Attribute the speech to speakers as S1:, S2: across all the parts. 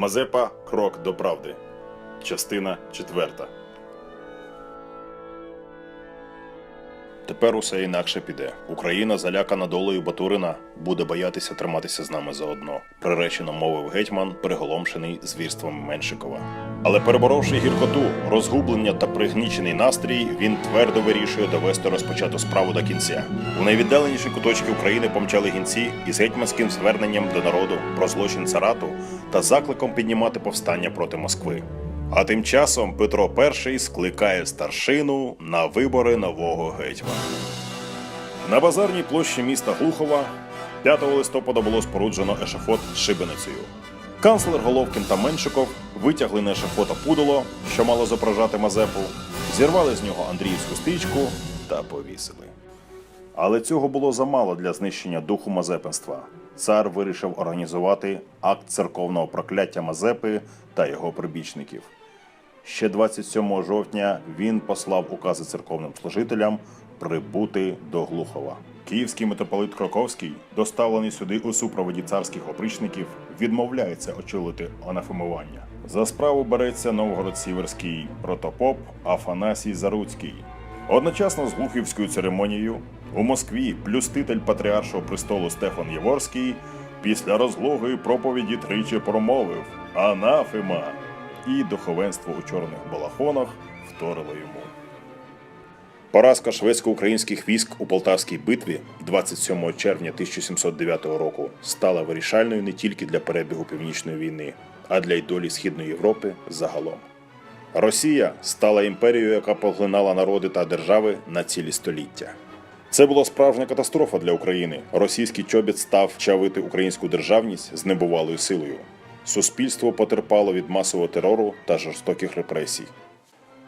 S1: Мазепа Крок до правди. Частина четверта. Тепер усе інакше піде. Україна, залякана долею Батурина, буде боятися триматися з нами заодно. Приречено мовив гетьман, приголомшений звірством Меншикова. Але переборовши гіркоту, розгублення та пригнічений настрій, він твердо вирішує довести розпочату справу до кінця. У найвіддаленіші куточки України помчали гінці із гетьманським зверненням до народу про злочин царату та закликом піднімати повстання проти Москви. А тим часом Петро І скликає старшину на вибори нового гетьмана. На базарній площі міста Глухова 5 листопада було споруджено ешафот з шибеницею. Канцлер Головкін та Меншиков витягли на ешафота пудоло, що мало зображати Мазепу, зірвали з нього Андріївську стрічку та повісили. Але цього було замало для знищення духу мазепинства. Цар вирішив організувати акт церковного прокляття Мазепи та його прибічників. Ще 27 жовтня він послав укази церковним служителям прибути до Глухова. Київський митрополит Кроковський, доставлений сюди у супроводі царських опричників, відмовляється очолити анафемування. За справу береться новгород-сіверський протопоп Афанасій Заруцький. Одночасно з глухівською церемонією у Москві блюститель патріаршого престолу Стефан Єворський після розлогої проповіді тричі промовив Анафема, і духовенство у чорних балахонах вторило йому. Поразка шведсько-українських військ у Полтавській битві 27 червня 1709 року стала вирішальною не тільки для перебігу північної війни, а для й долі Східної Європи загалом. Росія стала імперією, яка поглинала народи та держави на цілі століття. Це була справжня катастрофа для України. Російський чобіт став чавити українську державність з небувалою силою. Суспільство потерпало від масового терору та жорстоких репресій.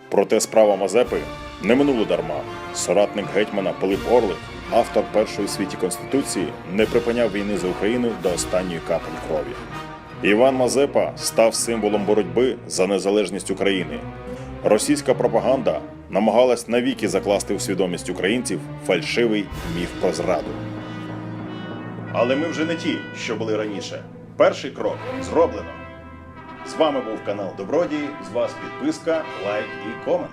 S1: Проте справа Мазепи не минула дарма. Соратник гетьмана Пилип Орлик, автор першої світі конституції, не припиняв війни за Україну до останньої каплі крові. Іван Мазепа став символом боротьби за незалежність України. Російська пропаганда намагалась навіки закласти у свідомість українців фальшивий міф про зраду. Але ми вже не ті, що були раніше. Перший крок зроблено. З вами був канал Добродії. З вас підписка, лайк і комент.